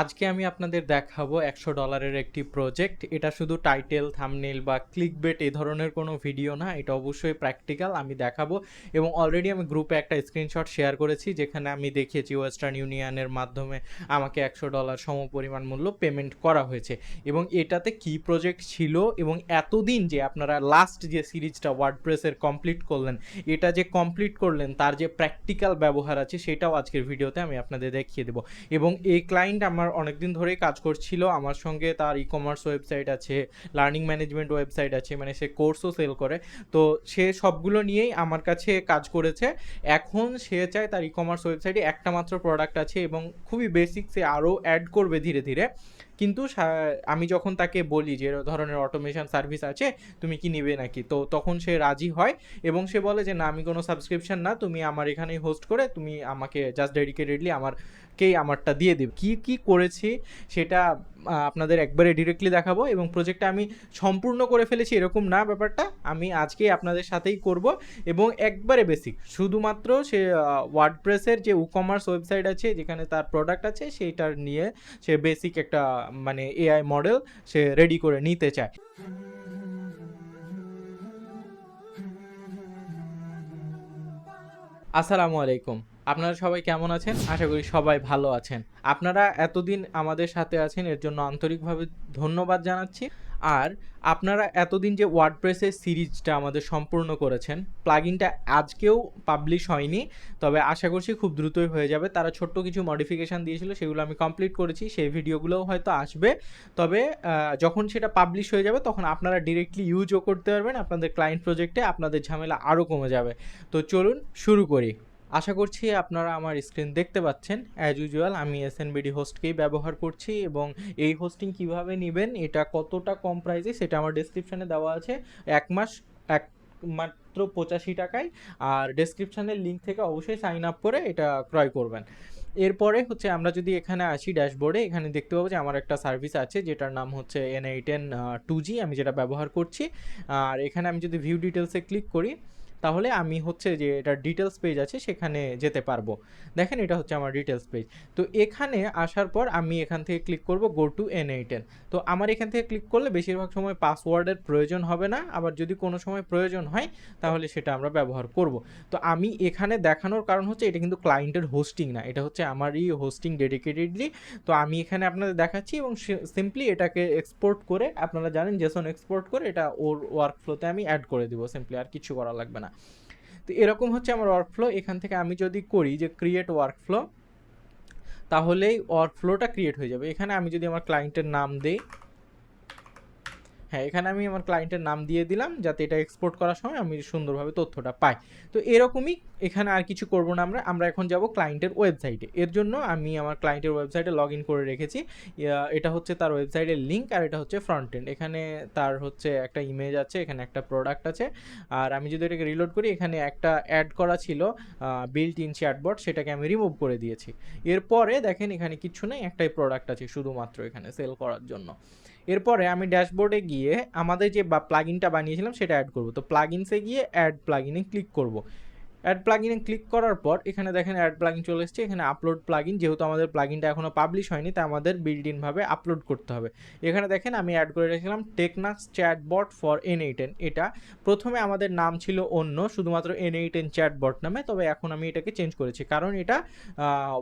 আজকে আমি আপনাদের দেখাবো একশো ডলারের একটি প্রজেক্ট এটা শুধু টাইটেল থামনেল বা ক্লিকবেট এই ধরনের কোনো ভিডিও না, এটা অবশ্যই প্র্যাকটিক্যাল আমি দেখাবো। এবং অলরেডি আমি গ্রুপে একটা স্ক্রিনশট শেয়ার করেছি, যেখানে আমি দেখিয়েছি ওয়েস্টার্ন ইউনিয়নের মাধ্যমে আমাকে একশো ডলার সমপরিমাণ মূল্য পেমেন্ট করা হয়েছে। এবং এটাতে কি প্রজেক্ট ছিল এবং এতদিন যে আপনারা লাস্ট যে সিরিজটা ওয়ার্ডপ্রেসের কমপ্লিট করলেন, এটা যে কমপ্লিট করলেন, তার যে প্র্যাকটিক্যাল ব্যবহার আছে, সেটাও আজকের ভিডিওতে আমি আপনাদের দেখিয়ে দেবো। এবং এই ক্লায়েন্ট আমার অনেকদিন ধরেই কাজ করছিল। আমার সঙ্গে তার ই কমার্স ওয়েবসাইট আছে লার্নিং ম্যানেজমেন্ট ওয়েবসাইট আছে মানে সে কোর্সও সেল করে। তো সে সবগুলো নিয়েই আমার কাছে কাজ করেছে। এখন সে চায় তার ই কমার্স ওয়েবসাইটে একটা মাত্র প্রোডাক্ট আছে এবং খুবই বেসিক সে আরও অ্যাড করবে ধীরে ধীরে। কিন্তু আমি যখন তাকে বলি যে ধরনের অটোমেশন সার্ভিস আছে, তুমি কি নিবে নাকি? তো তখন সে রাজি হয় এবং সে বলে যে, না, আমি কোনো সাবস্ক্রিপশন না, তুমি আমার এখানেই হোস্ট করে, তুমি আমাকে জাস্ট ডেডিকেটেডলি আমারকেই আমারটা দিয়ে দেবে? কি কি করেছি সেটা আপনাদের একবারে ডিরেক্টলি দেখাবো এবং প্রজেক্টটা আমি সম্পূর্ণ করে ফেলেছি এরকম না ব্যাপারটা। আমি আজকে আপনাদের সাথেই করব এবং একবারে বেসিক শুধুমাত্র সে ওয়ার্ডপ্রেসের যে ই কমার্স ওয়েবসাইট আছে, যেখানে তার প্রোডাক্ট আছে সেইটার নিয়ে সে বেসিক একটা মানে এআই মডেল সে রেডি করে নিতে চায়। আসসালামু আলাইকুম। আপনারা সবাই কেমন আছেন? আশা করি সবাই ভালো আছেন। আপনারা এতদিন আমাদের সাথে আছেন, এর জন্য আন্তরিকভাবে ধন্যবাদ জানাচ্ছি। আর আপনারা এতদিন যে ওয়ার্ডপ্রেসের সিরিজটা আমাদের সম্পূর্ণ করেছেন প্লাগইনটা আজকেও পাবলিশ হয়নি, তবে আশা করছি খুব দ্রুতই হয়ে যাবে। তারা ছোট্ট কিছু মডিফিকেশান দিয়েছিল, সেগুলো আমি কমপ্লিট করেছি, সেই ভিডিওগুলোও হয়তো আসবে। তবে যখন সেটা পাবলিশ হয়ে যাবে, তখন আপনারা ডিরেক্টলি ইউজও করতে পারবেন। আপনাদের ক্লায়েন্ট প্রজেক্টে আপনাদের ঝামেলা আরও কমে যাবে। তো চলুন শুরু করি। আশা করছি আপনারা আমার স্ক্রিন দেখতে পাচ্ছেন। অ্যাজ ইউজুয়াল আমি এসএনবিডি হোস্টকেই ব্যবহার করছি এবং এই হোস্টিং কীভাবে নেবেন, এটা কতটা কম প্রাইসে সেটা আমার ডেসক্রিপশানে দেওয়া আছে। এক মাস, এক মাত্র পঁচাশি টাকায়। আর ডেসক্রিপশানের লিঙ্ক থেকে অবশ্যই সাইন আপ করে এটা ক্রয় করবেন। এরপরে হচ্ছে আমরা যদি এখানে আসি ড্যাশবোর্ডে এখানে দেখতে পাবো যে আমার একটা সার্ভিস আছে, যেটার নাম হচ্ছে এন এইটেন টু জি আমি যেটা ব্যবহার করছি। আর এখানে আমি যদি ভিউ ডিটেলসে ক্লিক করি তাহলে আমি হচ্ছে যে এটা ডিটেলস পেজ আছে, সেখানে যেতে পারব। দেখেন এটা হচ্ছে আমার ডিটেলস পেজ তো এখানে আসার পর আমি এখান থেকে ক্লিক করব গো টু এন এইটেন তো আমার এখান থেকে ক্লিক করলে বেশিরভাগ সময় পাসওয়ার্ডের প্রয়োজন হবে না। আবার যদি কোনো সময় প্রয়োজন হয়, তাহলে সেটা আমরা ব্যবহার করব। তো আমি এখানে দেখানোর কারণ হচ্ছে, এটা কিন্তু ক্লায়েন্টের হোস্টিং না। এটা হচ্ছে আমারই হোস্টিং ডেডিকেটেডলি তো আমি এখানে আপনাদের দেখাচ্ছি এবং সিম্পলি এটাকে এক্সপোর্ট করে, আপনারা জানেন জেসন এক্সপোর্ট করে, এটা ওর ওয়ার্ক ফ্লোতে আমি অ্যাড করে দিব। সিম্পলি আর কিছু করা লাগবে না। তো এরকম হচ্ছে আমার ওয়ার্ক ফ্লো এখান থেকে আমি যদি করি যে ক্রিয়েট ওয়ার্ক ফ্লো তাহলেই ওয়ার্ক ফ্লোটা ক্রিয়েট হয়ে যাবে। এখানে আমি যদি আমার ক্লায়েন্টের নাম দিই হ্যাঁ এখানে আমি আমার ক্লায়েন্টের নাম দিয়ে দিলাম, যাতে এটা এক্সপোর্ট করার সময় আমি সুন্দরভাবে তথ্যটা পাই। তো এরকমই এখানে আর কিছু করব না আমরা আমরা এখন যাব ক্লায়েন্টের ওয়েবসাইটে এর জন্য আমি আমার ক্লায়েন্টের ওয়েবসাইটে লগ ইন করে রেখেছি। এটা হচ্ছে তার ওয়েবসাইটের লিঙ্ক আর এটা হচ্ছে ফ্রন্ট এন্ড এখানে তার হচ্ছে একটা ইমেজ আছে, এখানে একটা প্রোডাক্ট আছে। আর আমি যদি এটাকে রিলোড করি, এখানে একটা অ্যাড করা ছিল বিল্ট ইন চ্যাটবট সেটাকে আমি রিমুভ করে দিয়েছি। এরপরে দেখেন এখানে কিছু নেই, একটাই প্রোডাক্ট আছে শুধুমাত্র এখানে সেল করার জন্য। এরপরে আমি ড্যাশবোর্ডে গিয়ে আমাদের যে বা প্লাগইনটা বানিয়েছিলাম, সেটা অ্যাড করব। তো প্লাগইনসে গিয়ে অ্যাড প্লাগইনে ক্লিক করব। অ্যাড প্লাগইনে ক্লিক করার পর, এখানে দেখেন অ্যাড প্লাগইন চলে এসেছে। এখানে আপলোড প্লাগইন যেহেতু আমাদের প্লাগইনটা এখনও পাবলিশ হয়নি, তাই আমাদের বিল্ড ইনভাবে আপলোড করতে হবে। এখানে দেখেন আমি অ্যাড করে রেখেছিলাম Technux chatbot for N eighteen এটা প্রথমে আমাদের নাম ছিল অন্য, শুধুমাত্র এন এইটেন চ্যাটবট নামে, তবে এখন আমি এটাকে চেঞ্জ করেছি, কারণ এটা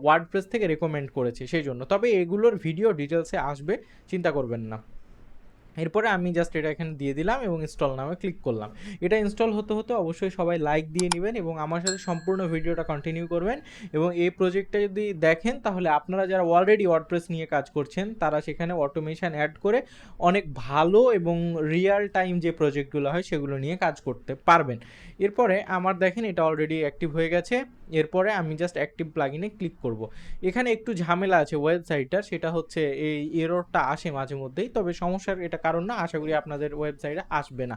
ওয়ার্ডপ্রেস থেকে রেকমেন্ড করেছে সেই জন্য তবে এগুলোর ভিডিও ডিটেলসে আসবে, চিন্তা করবেন না। এরপরে আমি জাস্ট এটা এখানে দিয়ে দিলাম এবং ইনস্টল নামে ক্লিক করলাম। এটা ইনস্টল হতে হতে অবশ্যই সবাই লাইক দিয়ে নেবেন এবং আমার সাথে সম্পূর্ণ ভিডিওটা কন্টিনিউ করবেন এবং এই প্রজেক্টটা যদি দেখেন তাহলে আপনারা যারা অলরেডি ওয়ার্ডপ্রেস নিয়ে কাজ করছেন, তারা সেখানে অটোমেশন অ্যাড করে অনেক ভালো এবং রিয়েল টাইম যে প্রজেক্টগুলো হয় সেগুলো নিয়ে কাজ করতে পারবেন। এরপরে আমার দেখেন এটা অলরেডি অ্যাক্টিভ হয়ে গেছে। এরপরে আমি জাস্ট অ্যাক্টিভ প্লাগিনে ক্লিক করব। এখানে একটু ঝামেলা আছে ওয়েবসাইটটা সেটা হচ্ছে এই এররটা আসে মাঝে মধ্যেই, তবে সমস্যার এটা কারণ না, আশা করি আপনাদের ওয়েবসাইটে আসবে না।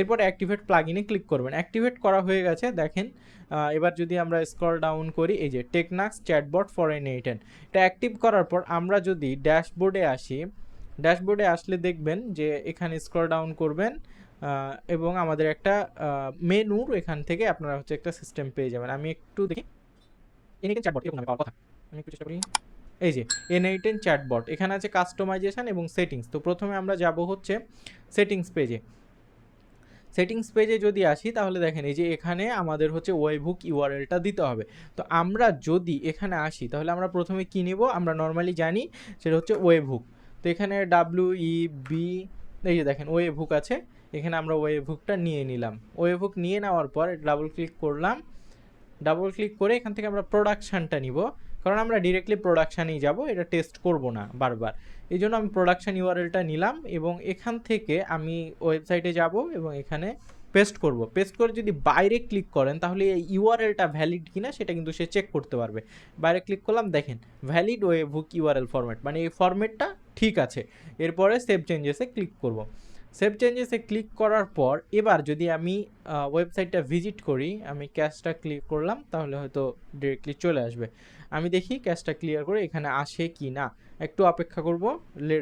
এরপর অ্যাক্টিভেট প্লাগইনে ক্লিক করবেন। অ্যাক্টিভেট করা হয়ে গেছে, দেখেন এবার যদি আমরা স্ক্রল ডাউন করি, এই যে Technux chatbot for N eighteen এটা অ্যাক্টিভ করার পর আমরা যদি ড্যাশবোর্ডে আসি ড্যাশবোর্ডে আসলে দেখবেন যে এখানে স্ক্রল ডাউন করবেন এবং আমাদের একটা মেনুর এখান থেকে আপনারা হচ্ছে একটা সিস্টেম পেয়ে যাবেন। আমি একটু দেখি। এন চ্যাটবট এরকম কথা। আমি একটু চেষ্টা করি। এই যে এন এইটেন চ্যাটবট এখানে আছে কাস্টমাইজেশন এবং সেটিংস তো প্রথমে আমরা যাব হচ্ছে সেটিংস পেজে সেটিংস পেজে যদি আসি, তাহলে দেখেন এই যে এখানে আমাদের হচ্ছে ওয়েবুক ইউআরএলটা দিতে হবে। তো আমরা যদি এখানে আসি, তাহলে আমরা প্রথমে কী নেব? আমরা নর্মালি জানি সেটা হচ্ছে ওয়েবুক তো এখানে ডাব্লিউ ই বি এই যে দেখেন ওয়েবুক আছে। এখানে আমরা ওয়েবুকটা নিয়ে নিলাম। ওয়েবুক নিয়ে নেওয়ার পর ডাবল ক্লিক করলাম। ডাবল ক্লিক করে এখান থেকে আমরা প্রোডাকশানটা নিব। কারণ আমরা ডিরেক্টলি প্রোডাকশানেই যাব, এটা টেস্ট করব না বারবার। এই জন্য আমি প্রোডাকশান ইউআরএলটা নিলাম এবং এখান থেকে আমি ওয়েবসাইটে যাব এবং এখানে পেস্ট করব। পেস্ট করে যদি বাইরে ক্লিক করেন, তাহলে এই ইউআরএলটা ভ্যালিড কিনা সেটা কিন্তু সে চেক করতে পারবে। বাইরে ক্লিক করলাম, দেখেন valid webhook URL format মানে এই ফরম্যাটটা ঠিক আছে। এরপরে সেভ চেঞ্জেসে ক্লিক করব। সেভ চেঞ্জেসে ক্লিক করার পর এবার যদি আমি ওয়েবসাইটটা ভিজিট করি, আমি ক্যাশটা ক্লিক করলাম, তাহলে হয়তো ডিরেক্টলি চলে আসবে। আমি দেখি ক্যাশটা ক্লিয়ার করে এখানে আসে কি না। একটু অপেক্ষা করব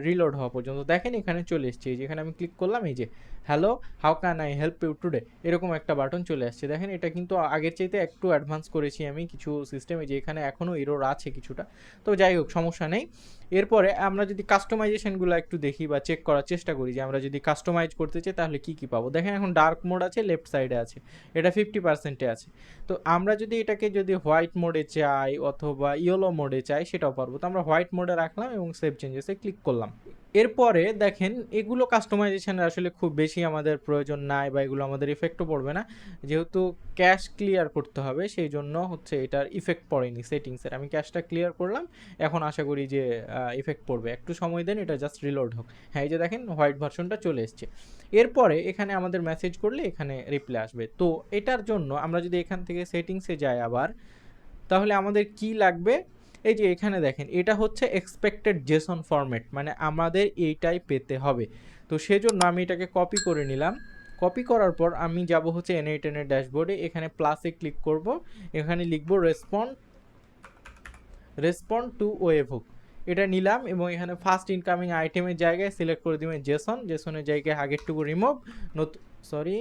রিলোড হওয়া পর্যন্ত। দেখেন এখানে চলে এসছে। যেখানে আমি ক্লিক করলাম, এই যে hello how can I help you today এরকম একটা বাটন চলে আসছে। দেখেন, এটা কিন্তু আগের চাইতে একটু অ্যাডভান্স করেছি আমি কিছু সিস্টেমে যে এখানে এখনও এরোর আছে কিছুটা। তো যাই হোক, সমস্যা নেই। এরপরে আমরা যদি কাস্টমাইজেশনগুলো একটু দেখি বা চেক করার চেষ্টা করি যে আমরা যদি কাস্টমাইজ করতে চাই, তাহলে কী কী পাবো? দেখেন, এখন ডার্ক মোড আছে লেফট সাইডে আছে। এটা ফিফটি পার্সেন্টে আছে। তো আমরা যদি এটাকে যদি হোয়াইট মোডে চাই অথবা ইয়েলো মোডে চাই, সেটাও পারব। তো আমরা হোয়াইট মোডে রাখলাম এবং সেভ চেঞ্জেসে ক্লিক করলাম। এরপরে দেখেন, এগুলো কাস্টমাইজেশনের আসলে খুব বেশি আমাদের প্রয়োজন নাই বা এগুলো আমাদের ইফেক্টও পড়বে না। যেহেতু ক্যাশ ক্লিয়ার করতে হবে, সেই জন্য হচ্ছে এটার ইফেক্ট পড়েনি সেটিংসের আমি ক্যাশটা ক্লিয়ার করলাম, এখন আশা করি যে ইফেক্ট পড়বে। একটু সময় দেন, এটা জাস্ট রিলোড হোক। হ্যাঁ এই যে দেখেন হোয়াইট ভার্সনটা চলে এসছে। এরপরে এখানে আমাদের মেসেজ করলে এখানে রিপ্লাই আসবে। তো এটার জন্য আমরা যদি এখান থেকে সেটিংসে যাই আবার, তাহলে আমাদের কি লাগবে? এই যে এখানে দেখেন, এটা হচ্ছে এক্সপেক্টেড জেসন ফরম্যাট মানে আমাদের এইটাই পেতে হবে। তো সেজন্য আমি এটাকে কপি করে নিলাম। কপি করার পর আমি যাব হচ্ছে এন এইট এনের ড্যাশবোর্ডে এখানে প্লাসে ক্লিক করব। এখানে লিখব রেসপন্ড রেসপন্ড টু ওয়েভুক এটা নিলাম এবং এখানে ফার্স্ট ইনকামিং আইটেমের জায়গায় সিলেক্ট করে দিবেন জেসন জেসনের জায়গায় আগেরটুকু রিমুভ নতুন সরি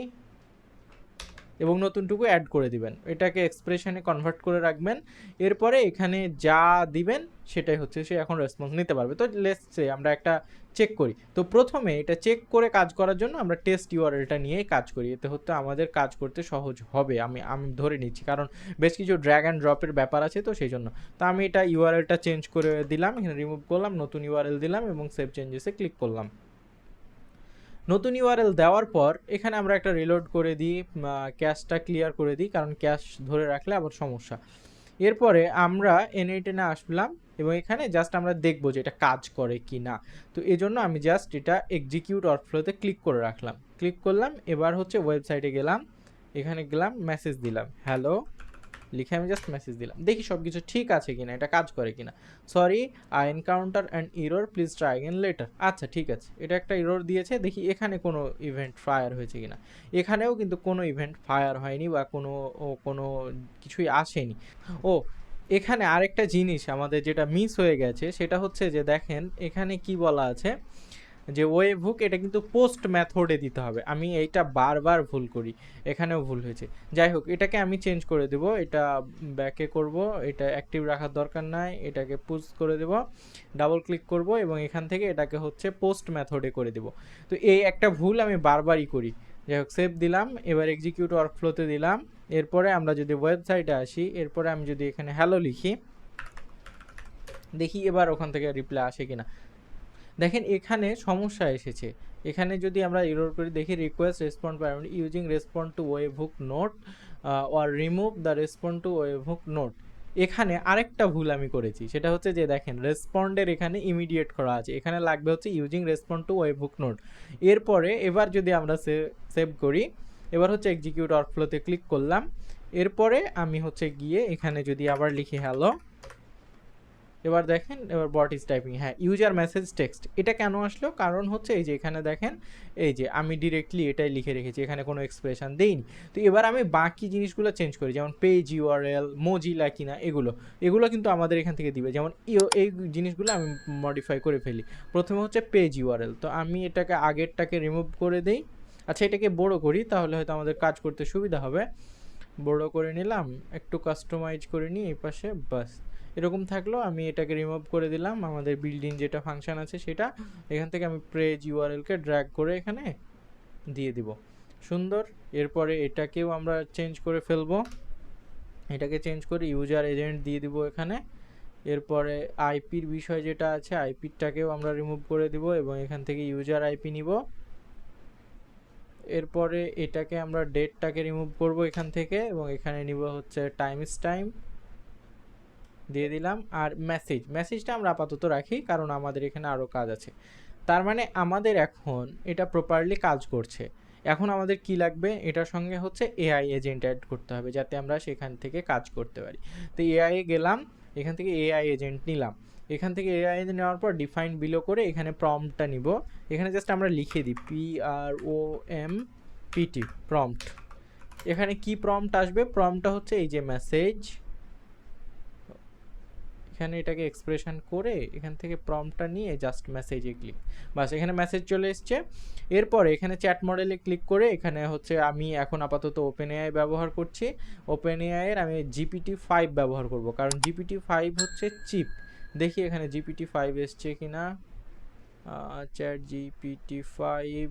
এবং নতুনটুকু অ্যাড করে দিবেন। এটাকে এক্সপ্রেশনে কনভার্ট করে রাখবেন। এরপরে এখানে যা দিবেন, সেটাই হচ্ছে সে এখন রেসপন্স নিতে পারবে। তো লেসে আমরা একটা চেক করি। তো প্রথমে এটা চেক করে কাজ করার জন্য আমরা টেস্ট ইউআরএলটা নিয়ে কাজ করি। এতে হচ্ছে আমাদের কাজ করতে সহজ হবে। আমি আমি ধরে নিচ্ছি। কারণ বেশ কিছু ড্র্যাগ অ্যান্ড ড্রপের ব্যাপার আছে তো সেই জন্য। তো আমি এটা ইউআরএলটা চেঞ্জ করে দিলাম। এখানে রিমুভ করলাম, নতুন ইউআরএল দিলাম এবং সেভ চেঞ্জেসে ক্লিক করলাম। নতুন ইউআরএল দেওয়ার পর এখানে আমরা একটা রিলোড করে দিই ক্যাশটা ক্লিয়ার করে দিই, কারণ ক্যাশ ধরে রাখলে আবার সমস্যা। এরপরে আমরা এনএ টেনে আসলাম এবং এখানে জাস্ট আমরা দেখব যে এটা কাজ করে কি না তো এই জন্য আমি জাস্ট এটা এক্সিকিউট অর্থফ্লোতে ক্লিক করে রাখলাম। ক্লিক করলাম, এবার হচ্ছে ওয়েবসাইটে গেলাম, এখানে গেলাম মেসেজ দিলাম। হ্যালো লিখে আমি জাস্ট মেসেজ দিলাম। দেখি সব কিছু ঠিক আছে কিনা, এটা কাজ করে কিনা। Sorry I encounter and error please try again later আচ্ছা ঠিক আছে। এটা একটা ইরোর দিয়েছে, দেখি এখানে কোনো ইভেন্ট ফায়ার হয়েছে কিনা। এখানেও কিন্তু কোনো ইভেন্ট ফায়ার হয়নি বা কোনো কোনো কিছুই আসেনি। ও, এখানে আরেকটা জিনিস আমাদের যেটা মিস হয়ে গেছে, সেটা হচ্ছে যে দেখেন, এখানে কি বলা আছে? যে ওয়েব হুক এটা কিন্তু পোস্ট মেথডে দিতে হবে। আমি এইটা বারবার ভুল করি। এখানেও ভুল হয়েছে। যাই হোক, এটাকে আমি চেঞ্জ করে দেব। এটা ব্যাকে করব। এটা অ্যাক্টিভ রাখার দরকার নাই। এটাকে পুশ করে দেব। ডাবল ক্লিক করব এবং এখান থেকে এটাকে হচ্ছে পোস্ট মেথডে করে দেব। তো এই একটা ভুল আমি বারবারই করি। যাই হোক সেভ দিলাম। এবার এক্সিকিউট ওয়ার্কফ্লোতে দিলাম। এরপরে আমরা যদি ওয়েবসাইটে আসি, এরপরে আমি যদি এখানে হ্যালো লিখি, দেখি এবার ওখান থেকে রিপ্লাই আসে কিনা। দেখেন এখানে সমস্যা এসেছে। এখানে যদি আমরা ইরোর করি, দেখি request respond parameter using respond to webhook node or remove the respond to webhook node এখানে আরেকটা ভুল আমি করেছি। সেটা হচ্ছে যে, দেখেন রেসপন্ডের এখানে ইমিডিয়েট করা আছে। এখানে লাগবে হচ্ছে using respond to webhook node এরপরে এবার যদি আমরা সেভ করি, এবার হচ্ছে এক্সিকিউট ওয়ার্কফ্লোতে ক্লিক করলাম। এরপরে আমি হচ্ছে গিয়ে এখানে যদি আবার লিখি হ্যালো এবার দেখেন, এবার বট ইজ টাইপিং হ্যাঁ ইউজার মেসেজ টেক্সট এটা কেন আসলো? কারণ হচ্ছে এই যে এখানে দেখেন, এই যে আমি ডিরেক্টলি এটাই লিখে রেখেছি, এখানে কোনো এক্সপ্রেশন দেইনি। তো এবার আমি বাকি জিনিসগুলো চেঞ্জ করি, যেমন পেজ ইউআরএল মোজিলা কিনা, এগুলো। এগুলো কিন্তু আমাদের এখান থেকে দিবে। যেমন এই জিনিসগুলো আমি মডিফাই করে ফেলি। প্রথমে হচ্ছে পেজ ইউআরএল তো আমি এটাকে আগেরটাকে রিমুভ করে দেই। আচ্ছা এটাকে বড় করি, তাহলে হয়তো আমাদের কাজ করতে সুবিধা হবে। বড় করে নিলাম, একটু কাস্টমাইজ করে নিই এই পাশে, বাস। এরকম থাকল আমি এটাকে রিমুভ করে দিলাম। আমাদের বিল্ডিং যেটা ফাংশন আছে সেটা এখান থেকে আমি প্রেজ ইউআরএলকে ড্র্যাগ করে এখানে দিয়ে দিব। সুন্দর এরপরে এটাকেও আমরা চেঞ্জ করে ফেলব। এটাকে চেঞ্জ করে ইউজার এজেন্ট দিয়ে দিব এখানে। এরপরে আইপির বিষয় যেটা আছে আইপিটাকেও আমরা রিমুভ করে দিব এবং এখান থেকে ইউজার আইপি নিব। এরপরে এটাকে আমরা ডেটটাকে রিমুভ করব এখান থেকে এবং এখানে নিব হচ্ছে টাইমস টাইম দিয়ে দিলাম আর মেসেজ মেসেজটা আমরা আপাতত রাখি কারণ আমাদের এখানে আরও কাজ আছে। তার মানে আমাদের এখন এটা প্রপারলি কাজ করছে। এখন আমাদের কি লাগবে? এটার সঙ্গে হচ্ছে এআই এজেন্ট অ্যাড করতে হবে যাতে আমরা সেখান থেকে কাজ করতে পারি। তো এআই এ গেলাম, এখান থেকে এআই এজেন্ট নিলাম। এখান থেকে এআই নেওয়ার পর ডিফাইন বিলো করে এখানে প্রম্পটটা নিব। এখানে জাস্ট আমরা লিখে দিই P R O M P T prompt এখানে কি প্রম্পট আসবে? প্রম্পটটা হচ্ছে এই যে মেসেজ এখানে এটাকে এক্সপ্রেশন করে এখান থেকে প্রম্পটটা নিয়ে জাস্ট মেসেজে ক্লিক বাস, এখানে মেসেজ চলে এসছে। এরপরে এখানে চ্যাট মডেলে ক্লিক করে এখানে হচ্ছে আমি এখন আপাতত ওপেন এআই ব্যবহার করছি। ওপেন এআইয়ের আমি জিপিটি ফাইভ ব্যবহার করব, কারণ জিপিটি ফাইভ হচ্ছে চিপ দেখি এখানে জিপিটি ফাইভ এসছে কি না চ্যাট জিপিটি ফাইভ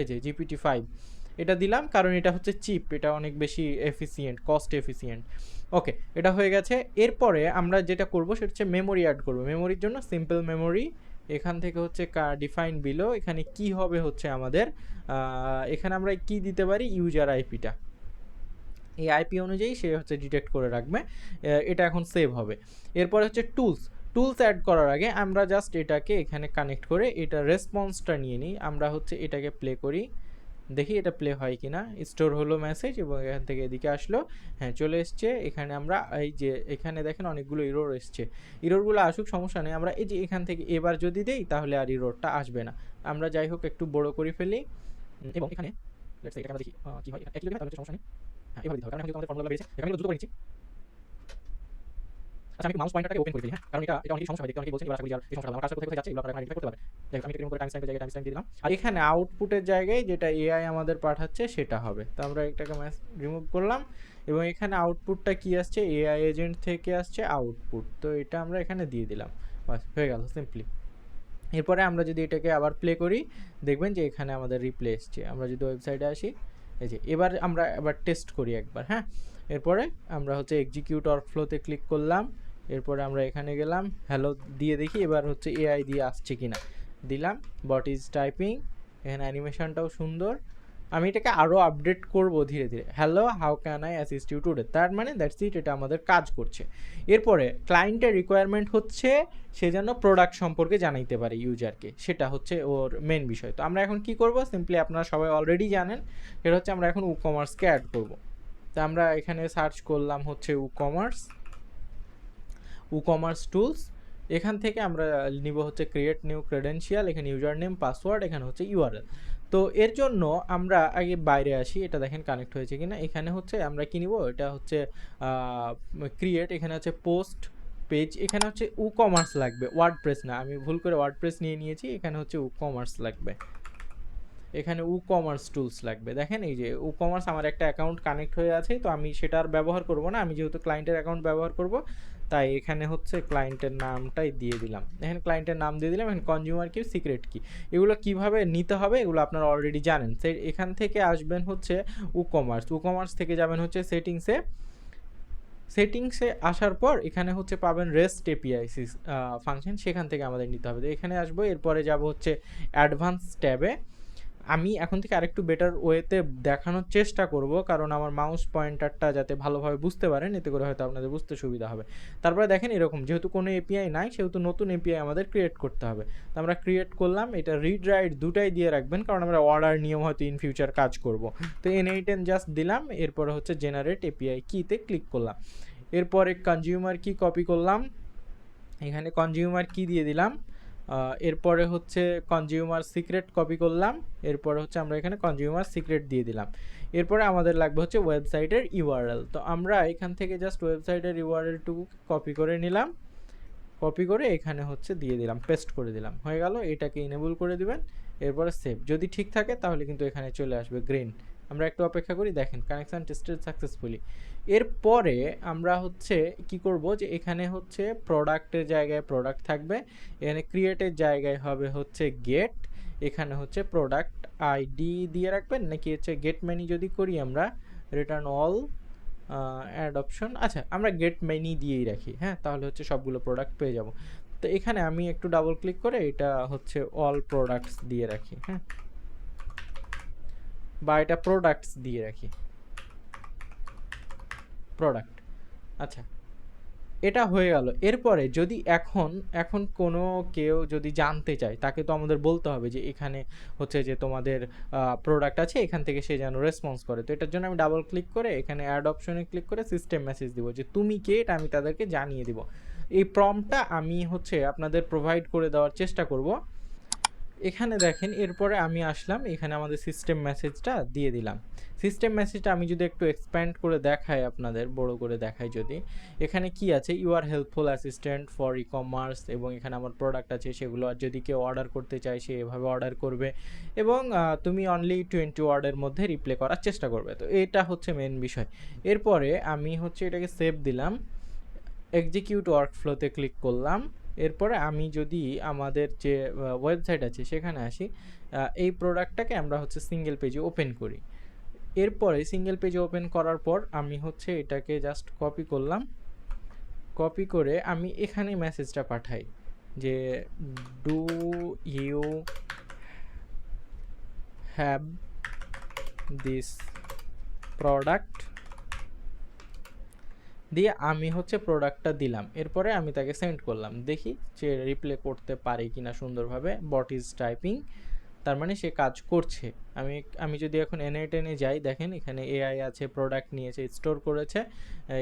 এই যে জিপিটি ফাইভ এটা দিলাম, কারণ এটা হচ্ছে চিপ, এটা অনেক বেশি এফিসিয়েন্ট কস্ট এফিসিয়েন্ট ওকে এটা হয়ে গেছে। এরপরে আমরা যেটা করব, সেটা হচ্ছে মেমোরি অ্যাড করব। মেমোরির জন্য সিম্পল মেমোরি এখান থেকে হচ্ছে কা ডিফাইন বিলো এখানে কি হবে হচ্ছে আমাদের এখানে আমরা কি দিতে পারি? ইউজার আইপিটা এই আইপি অনুযায়ী সে হচ্ছে ডিটেক্ট করে রাখবে এটা এখন সেভ হবে। এরপরে হচ্ছে টুলস টুলস অ্যাড করার আগে আমরা জাস্ট এটাকে এখানে কানেক্ট করে, এটা রেসপন্সটা নিয়ে নিই। আমরা হচ্ছে এটাকে প্লে করি। দেখি এটা প্লে হয় কি না স্টোর হলো মেসেজ এবং এখান থেকে এদিকে আসলো। হ্যাঁ চলে এসছে। এখানে আমরা এই যে এখানে দেখেন অনেকগুলো ইরোর এসছে। ইরোরগুলো আসুক, সমস্যা নেই। আমরা এই যে এখান থেকে এবার যদি দেই, তাহলে আর ইরোরটা আসবে না। আমরা যাই হোক, একটু বড় করে ফেলি। এবং এখানে দেখি কি হয়? সমস্যা নেই। হ্যাঁ এভাবে দিতে হবে কারণ আমাদের ফর্মুলা বেরিয়েছে এখানে করে নিচ্ছি। আচ্ছা হ্যাঁ? এখানে আউটপুটের জায়গায় যেটা এআই আমাদের পাঠাচ্ছে, সেটা হবে। তো আমরা এটাকে রিমুভ করলাম, এবং এখানে আউটপুটটা কি আসছে? এআই এজেন্ট থেকে আসছে আউটপুট তো এটা আমরা এখানে দিয়ে দিলাম। বাস, হয়ে গেল সিম্পলি এরপরে আমরা যদি এটাকে আবার প্লে করি, দেখবেন যে এখানে আমাদের রিপ্লে এসছে। আমরা যদি ওয়েবসাইটে আসি, এই যে, এবার আমরা এবার টেস্ট করি একবার হ্যাঁ? এরপরে আমরা হচ্ছে এক্সিকিউট অর ফ্লোতে ক্লিক করলাম, এরপরে আমরা এখানে গেলাম হ্যালো দিয়ে দেখি এবার হচ্ছে এআই দিয়ে আসছে কিনা। দিলাম বট ইজ টাইপিং এখানে অ্যানিমেশনটাও সুন্দর। আমি এটাকে আরও আপডেট করব ধীরে ধীরে। Hello how can I assist you today তার মানে দ্যাটস ইট এটা আমাদের কাজ করছে। এরপরে ক্লায়েন্টের রিকোয়ারমেন্ট হচ্ছে সে যেন প্রোডাক্ট সম্পর্কে জানাইতে পারে ইউজারকে সেটা হচ্ছে ওর মেন বিষয়। তো আমরা এখন কি করব? সিম্পলি আপনারা সবাই অলরেডি জানেন। সেটা হচ্ছে আমরা এখন উ কমার্সকে অ্যাড করব। তো আমরা এখানে সার্চ করলাম হচ্ছে WooCommerce WooCommerce tools এখান থেকে আমরা নিব হচ্ছে ক্রিয়েট নিউ ক্রেডেন্সিয়াল এখানে ইউজার নেম পাসওয়ার্ড এখানে হচ্ছে ইউআরএল তো এর জন্য আমরা আগে বাইরে আসি, এটা দেখেন কানেক্ট হয়েছে কিনা। এখানে হচ্ছে আমরা কি নিব? এটা হচ্ছে ক্রিয়েট এখানে হচ্ছে পোস্ট পেজ এখানে হচ্ছে উ কমার্স লাগবে। ওয়ার্ড প্রেস না, আমি ভুল করে ওয়ার্ড প্রেস নিয়ে নিয়েছি, এখানে হচ্ছে উ কমার্স লাগবে। এখানে উ কমার্স টুলস লাগবে। দেখেন এই যে উ কমার্স আমার একটা অ্যাকাউন্ট কানেক্ট হয়ে আছে, তো আমি সেটার ব্যবহার করব না, আমি যেহেতু ক্লায়েন্টের অ্যাকাউন্ট ব্যবহার করব, তাই এখানে হচ্ছে ক্লায়েন্টের নামটাই দিয়ে দিলাম। এখানে ক্লায়েন্টের নাম দিয়ে দিলাম, এখানে কনজিউমার কি সিক্রেট কি? এগুলো কীভাবে নিতে হবে এগুলো আপনারা অলরেডি জানেন। সে এখান থেকে আসবেন হচ্ছে উ কমার্স উ কমার্স থেকে যাবেন হচ্ছে সেটিংসে সেটিংসে আসার পর এখানে হচ্ছে পাবেন রেস্ট এপিআই ফাংশন সেখান থেকে আমাদের নিতে হবে। তো এখানে আসব, এরপরে যাব হচ্ছে অ্যাডভান্স ট্যাবে। আমি এখন থেকে আরেকটু বেটার ওয়েতে দেখানোর চেষ্টা করব, কারণ আমার মাউস পয়েন্টারটা যাতে ভালোভাবে বুঝতে পারেন, এতে করে হয়তো আপনাদের বুঝতে সুবিধা হবে। তারপরে দেখেন এরকম, যেহেতু কোনো এপিআই নাই, সেহেতু নতুন এপিআই আমাদের ক্রিয়েট করতে হবে। তো আমরা ক্রিয়েট করলাম, এটা রিড রাইট দুটাই দিয়ে রাখবেন, কারণ আমরা অর্ডার নিয়েও হয়তো ইন ফিউচার কাজ করব। তো এন এইট এন জাস্ট দিলাম, এরপরে হচ্ছে জেনারেট এপিআই কিতে ক্লিক করলাম। এরপরে কনজিউমার কি কপি করলাম। এখানে কনজিউমার কি দিয়ে দিলাম। এরপরে হচ্ছে কনজিউমার সিক্রেট কপি করলাম, এরপরে হচ্ছে আমরা এখানে কনজিউমার সিক্রেট দিয়ে দিলাম। এরপরে আমাদের লাগবে হচ্ছে ওয়েবসাইটের ইউআরএল তো আমরা এখান থেকে জাস্ট ওয়েবসাইটের ইউআরএলটুকু কপি করে নিলাম কপি করে এখানে হচ্ছে দিয়ে দিলাম পেস্ট করে দিলাম। হয়ে গেল, এটাকে ইনেবল করে দিবেন, এরপরে সেভ যদি ঠিক থাকে তাহলে কিন্তু এখানে চলে আসবে গ্রিন আমরা একটু অপেক্ষা করি, দেখেন কানেকশান টেস্টেড সাকসেসফুলি এরপরে আমরা হচ্ছে কি করব যে এখানে হচ্ছে প্রোডাক্টের জায়গায় প্রোডাক্ট থাকবে, এখানে ক্রিয়েটের জায়গায় হবে হচ্ছে গেট এখানে হচ্ছে প্রোডাক্ট আইডি দিয়ে রাখবেন, নাকি হচ্ছে গেট মেনি যদি করি আমরা রিটার্ন অল অ্যাড অপশন আচ্ছা আমরা গেট মেনি দিয়েই রাখি হ্যাঁ তাহলে হচ্ছে সবগুলো প্রোডাক্ট পেয়ে যাব। তো এখানে আমি একটু ডাবল ক্লিক করে এটা হচ্ছে অল প্রোডাক্টস দিয়ে রাখি হ্যাঁ বা এটা প্রোডাক্টস দিয়ে রাখি। প্রোডাক্ট আচ্ছা এটা হয়ে গেল। এরপরে যদি এখন এখন কোনো কেউ যদি জানতে চায়, তাকে তো আমাদের বলতে হবে যে এখানে হচ্ছে যে তোমাদের প্রোডাক্ট আছে, এখান থেকে সে যেন রেসপন্স করে। তো এটার জন্য আমি ডাবল ক্লিক করে এখানে অ্যাড অপশনে ক্লিক করে সিস্টেম মেসেজ দিব যে তুমি কে, এটা আমি তাদেরকে জানিয়ে দিব। এই প্রমটা আমি হচ্ছে আপনাদের প্রোভাইড করে দেওয়ার চেষ্টা করব। এখানে দেখেন, এরপরে আমি আসলাম, এখানে আমাদের সিস্টেম মেসেজটা দিয়ে দিলাম। সিস্টেম মেসেজটা আমি যদি একটু এক্সপ্যান্ড করে দেখাই আপনাদের, বড় করে দেখাই যদি। এখানে কি আছে? You are helpful assistant for e commerce এবং এখানে আমার প্রোডাক্ট আছে, সেগুলো আর যদি কেউ অর্ডার করতে চায়, সে এভাবে অর্ডার করবে। এবং তুমি অনলি টোয়েন্টি ওয়ার্ডের মধ্যে রিপ্লে করার চেষ্টা করবে। তো এটা হচ্ছে মেন বিষয়। এরপরে আমি হচ্ছে এটাকে সেভ দিলাম। এক্সিকিউট ওয়ার্কফ্লোতে ক্লিক করলাম। এরপরে আমি যদি আমাদের যে ওয়েবসাইট আছে সেখানে আসি এই প্রোডাক্টটাকে আমরা হচ্ছে সিঙ্গেল পেজে ওপেন করি। এরপরে সিঙ্গেল পেজে ওপেন করার পর আমি হচ্ছে এটাকে জাস্ট কপি করলাম। কপি করে আমি এখানে মেসেজটা পাঠাই যে do you have this product দিয়ে আমি হচ্ছে প্রোডাক্টটা দিলাম। এরপরে আমি তাকে সেন্ড করলাম। দেখি সে রিপ্লে করতে পারে কি না সুন্দরভাবে বট ইজ টাইপিং তার মানে সে কাজ করছে। আমি আমি যদি এখন এনে টেনে যাই, দেখেন এখানে এআই আছে প্রোডাক্ট নিয়েছে স্টোর করেছে,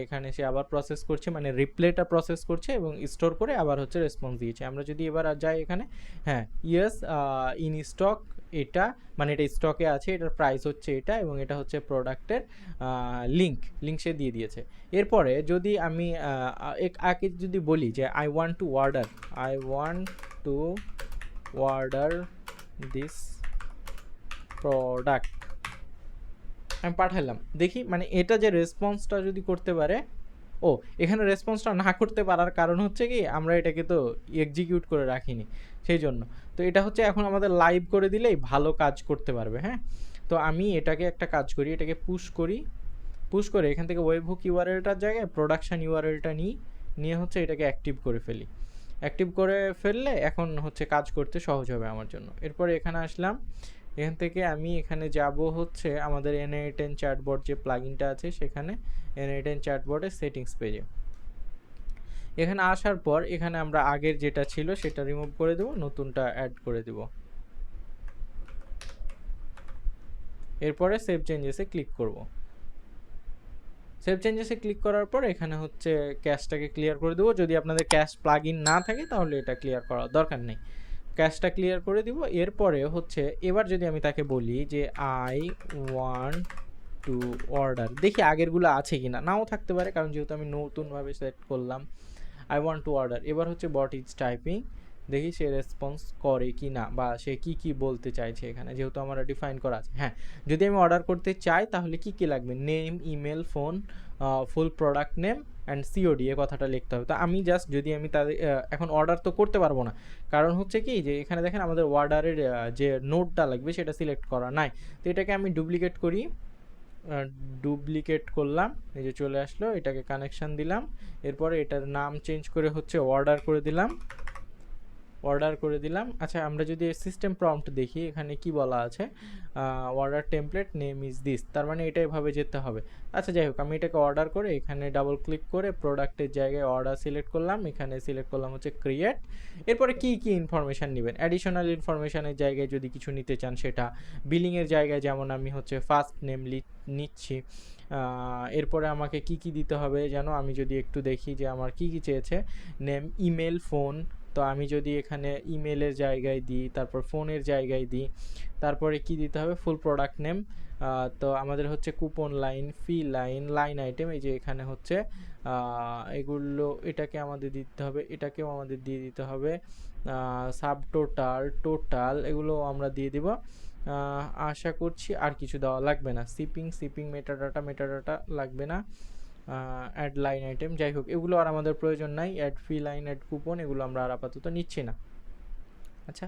এখানে সে আবার প্রসেস করছে মানে রিপ্লেটা প্রসেস করছে এবং স্টোর করে আবার হচ্ছে রেসপন্স দিয়েছে। আমরা যদি এবার যাই এখানে হ্যাঁ ইয়েস ইন স্টক এটা মানে এটা স্টকে আছে, এটার প্রাইস হচ্ছে এটা এবং এটা হচ্ছে প্রোডাক্টের লিঙ্ক লিঙ্ক সে দিয়ে দিয়েছে। এরপরে যদি আমি এক, আগে যদি বলি যে I want to order I want to order this product আমি পাঠালাম। দেখি মানে এটা যে রেসপন্সটা যদি করতে পারে ও, এখানে রেসপন্সটা না করতে পারার কারণ হচ্ছে কি, আমরা এটাকে তো এক্সিকিউট করে রাখিনি, সেই জন্য। তো এটা হচ্ছে এখন আমাদের লাইভ করে দিলেই ভালো কাজ করতে পারবে হ্যাঁ? তো আমি এটাকে একটা কাজ করি, এটাকে পুশ করি। পুশ করে এখান থেকে ওয়েবহুক ইউআরএলটার জায়গায় প্রোডাকশন ইউআরএলটা নিই, নিয়ে হচ্ছে এটাকে অ্যাক্টিভ করে ফেলি। অ্যাক্টিভ করে ফেললে এখন হচ্ছে কাজ করতে সহজ হবে আমার জন্য। এরপরে এখানে আসলাম। এখান থেকে আমি এখানে যাব হচ্ছে আমাদের এনআই টেন চ্যাটবট যে প্লাগিনটা আছে, সেখানে এনআই টেন চ্যাটবটের সেটিংস পেজে এখানে আসার পর এখানে আমরা আগের যেটা ছিল, সেটা রিমুভ করে দেবো, নতুনটা অ্যাড করে দেব। এরপরে সেভ চেঞ্জেসে ক্লিক করব। সেভ চেঞ্জেসে ক্লিক করার পর এখানে হচ্ছে ক্যাশটাকে ক্লিয়ার করে দেবো। যদি আপনাদের ক্যাশ প্লাগ না থাকে, তাহলে এটা ক্লিয়ার করার দরকার নেই। ক্যাশটা ক্লিয়ার করে দিব। এরপরে হচ্ছে, এবার যদি আমি তাকে বলি যে আই ওয়ান টু অর্ডার দেখি আগেরগুলো আছে কি না নাও থাকতে পারে, কারণ যেহেতু আমি নতুনভাবে সেট করলাম। আই ওয়ান্ট টু অর্ডার এবার হচ্ছে বট ইজ টাইপিং দেখি সে রেসপন্স করে কি না বা সে কি কি বলতে চাইছে এখানে, যেহেতু আমার ডিফাইন করা আছে। হ্যাঁ যদি আমি অর্ডার করতে চাই, তাহলে কি কি লাগবে? Name email phone full product name and COD এ কথাটা লিখতে হবে। তো আমি জাস্ট যদি আমি তাদের এখন অর্ডার তো করতে পারব না। কারণ হচ্ছে কি যে এখানে দেখেন আমাদের অর্ডারের যে নোটটা লাগবে সেটা সিলেক্ট করা নাই। তো এটাকে আমি ডুপ্লিকেট করি। ডুপ্লিকেট করলাম। এই যে চলে আসলো, এটাকে কানেকশান দিলাম। এরপরে এটার নাম চেঞ্জ করে হচ্ছে অর্ডার করে দিলাম। অর্ডার করে দিলাম। আচ্ছা আমরা যদি সিস্টেম প্রম্পট দেখি, এখানে কি বলা আছে? Order template name is this তার মানে এটা এভাবে যেতে হবে। আচ্ছা যাই হোক, আমি এটাকে অর্ডার করে এখানে ডাবল ক্লিক করে প্রোডাক্টের জায়গায় অর্ডার সিলেক্ট করলাম। এখানে সিলেক্ট করলাম হচ্ছে ক্রিয়েট এরপরে কি কি ইনফরমেশান নেবেন? অ্যাডিশনাল ইনফরমেশানের জায়গায় যদি কিছু নিতে চান, সেটা বিলিংয়ের জায়গায় যেমন আমি হচ্ছে ফার্স্ট নেম নিচ্ছি। এরপরে আমাকে কি কি দিতে হবে? যেন আমি যদি একটু দেখি যে আমার কি কি চেয়েছে। নেম ইমেল ফোন তো আমি যদি এখানে ইমেলের জায়গায় দিই, তারপর ফোনের জায়গায় দিই, তারপরে কি দিতে হবে? ফুল প্রোডাক্ট নেম তো আমাদের হচ্ছে coupon line fee line line item এই যে এখানে হচ্ছে এগুলো, এটাকে আমাদের দিতে হবে, এটাকেও আমাদের দিয়ে দিতে হবে সাব টোটাল টোটাল এগুলো আমরা দিয়ে দিব। আশা করছি আর কিছু দেওয়া লাগবে না। সিপিং সিপিং মেটাডাটা মেটাডাটা লাগবে না। অ্যাড লাইন আইটেম যাই হোক, এগুলো আর আমাদের প্রয়োজন নাই। Add fee line add coupon এগুলো আমরা আর আপাতত নিচ্ছি না। আচ্ছা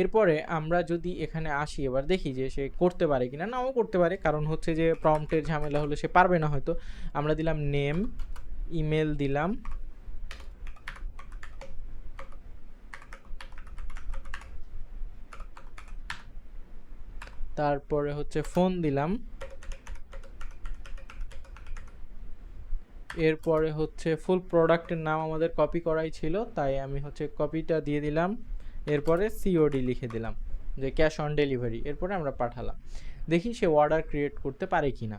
এরপরে আমরা যদি এখানে আসি, এবার দেখি যে সে করতে পারে কিনা। নাও করতে পারে, কারণ হচ্ছে যে প্রম্পটের ঝামেলা হলে সে পারবে না হয়তো। আমরা দিলাম নেম ইমেল দিলাম। তারপরে হচ্ছে ফোন দিলাম। এরপরে হচ্ছে ফুল প্রোডাক্টের নাম আমাদের কপি করাই ছিল, তাই আমি হচ্ছে কপিটা দিয়ে দিলাম। এরপরে সিওডি লিখে দিলাম, যে ক্যাশ অন ডেলিভারি এরপরে আমরা পাঠালাম। দেখি সে অর্ডার ক্রিয়েট করতে পারে কি না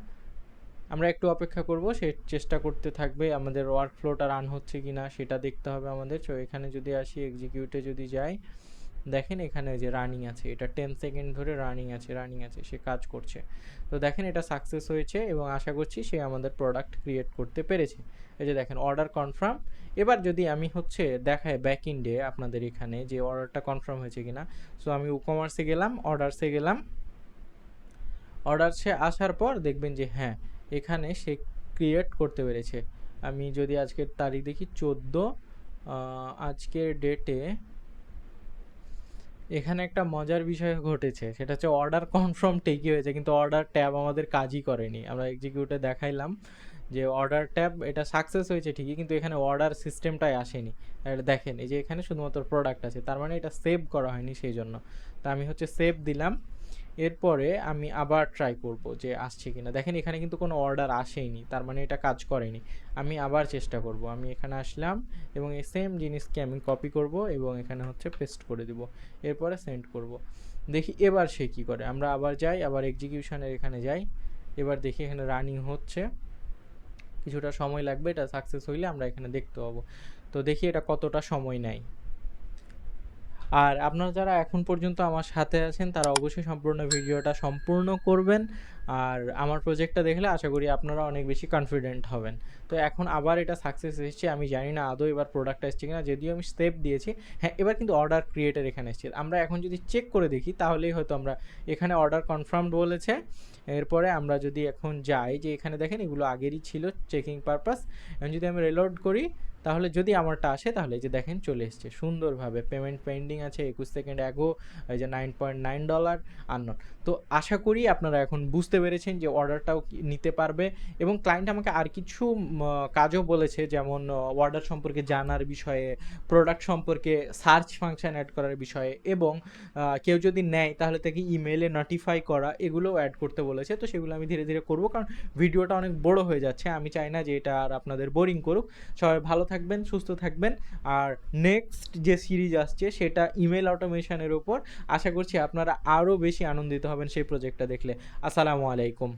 আমরা একটু অপেক্ষা করব, সে চেষ্টা করতে থাকবে আমাদের ওয়ার্ক ফ্লোটা রান হচ্ছে কি না সেটা দেখতে হবে আমাদের। তো এখানে যদি আসি এক্সিকিউটে যদি যাই দেখেন এখানে যে রানিং আছে, এটা টেন সেকেন্ড ধরে রানিং আছে রানিং আছে, সে কাজ করছে। তো দেখেন এটা সাকসেস হয়েছে এবং আশা করছি সে আমাদের প্রোডাক্ট ক্রিয়েট করতে পেরেছে। এই যে দেখেন অর্ডার কনফার্ম এবার যদি আমি হচ্ছে দেখায় ব্যাক ইন্ডে আপনাদের এখানে যে অর্ডারটা কনফার্ম হয়েছে কিনা। সো আমি কমার্সে গেলাম অর্ডারসে গেলাম। অর্ডারসে আসার পর দেখবেন যে হ্যাঁ এখানে সে ক্রিয়েট করতে পেরেছে। আমি যদি আজকের তারিখ দেখি, চোদ্দ আজকের ডেটে এখানে একটা মজার বিষয় ঘটেছে, সেটা হচ্ছে অর্ডার কনফার্ম ঠিকই হয়েছে, কিন্তু অর্ডার ট্যাব আমাদের কাজই করেনি। আমরা এক্সিকিউটে দেখাইলাম যে অর্ডার ট্যাব এটা সাকসেস হয়েছে ঠিকই, কিন্তু এখানে অর্ডার সিস্টেমটাই আসেনি। দেখেন, এই যে এখানে শুধুমাত্র প্রোডাক্ট আছে, তার মানে এটা সেভ করা হয়নি সেই জন্য তা আমি হচ্ছে সেভ দিলাম। এরপরে আমি আবার ট্রাই করব যে আসছে কিনা। দেখেন এখানে কিন্তু কোনো অর্ডার আসেইনি তার মানে এটা কাজ করেনি। আমি আবার চেষ্টা করব। আমি এখানে আসলাম এবং এই সেম জিনিসকে আমি কপি করব এবং এখানে হচ্ছে পেস্ট করে দিব। এরপরে সেন্ড করব। দেখি এবার সে কী করে। আমরা আবার যাই, আবার এক্সিকিউশনের এখানে যাই। এবার দেখি এখানে রানিং হচ্ছে। কিছুটা সময় লাগবে, এটা সাকসেস হইলে আমরা এখানে দেখতে পাবো। তো দেখি এটা কতটা সময় নেয়। আর আপনারা যারা এখন পর্যন্ত আমার সাথে আছেন, তারা অবশ্যই সম্পূর্ণ ভিডিওটা সম্পূর্ণ করবেন। আর আমার প্রজেক্টটা দেখলে আশা করি আপনারা অনেক বেশি কনফিডেন্ট হবেন। তো এখন আবার এটা সাকসেস এসেছে, আমি জানি না আদৌ এবার প্রোডাক্টটা এসছে কিনা, যদিও আমি স্টেপ দিয়েছি। হ্যাঁ এবার কিন্তু অর্ডার ক্রিয়েটার এখানে এসছে। আমরা এখন যদি চেক করে দেখি, তাহলেই হয়তো আমরা এখানে অর্ডার কনফার্মড বলেছে। এরপরে আমরা যদি এখন যাই, যে এখানে দেখেন এগুলো আগেরই ছিল চেকিং পারপাস এখন যদি আমি রিলোড করি তাহলে যদি আমারটা আসে, তাহলে এই যে দেখেন চলে এসছে। সুন্দরভাবে পেমেন্ট পেন্ডিং আছে, একুশ সেকেন্ড অ্যাগো এই যে নাইন পয়েন্ট নাইন ডলার আননট তো আশা করি আপনারা এখন বুঝতে পেরেছেন যে অর্ডারটাও নিতে পারবে এবং ক্লায়েন্ট আমাকে আর কিছু কাজও বলেছে, যেমন অর্ডার সম্পর্কে জানার বিষয়ে প্রোডাক্ট সম্পর্কে সার্চ ফাংশন অ্যাড করার বিষয়ে এবং কেউ যদি নেয়, তাহলে তাকে ইমেলে নোটিফাই করা, এগুলোও অ্যাড করতে বলেছে। তো সেগুলো আমি ধীরে ধীরে করব, কারণ ভিডিওটা অনেক বড় হয়ে যাচ্ছে। আমি চাই না যে এটা আর আপনাদের বোরিং করুক। সবাই ভালো থাকবেন, সুস্থ থাকবেন। আর নেক্সট যে সিরিজ আসছে, সেটা ইমেল অটোমেশনের ওপর আশা করছি আপনারা আরও বেশি আনন্দিত হবেন সেই প্রজেক্টটা দেখলে। আসসালামু আলাইকুম।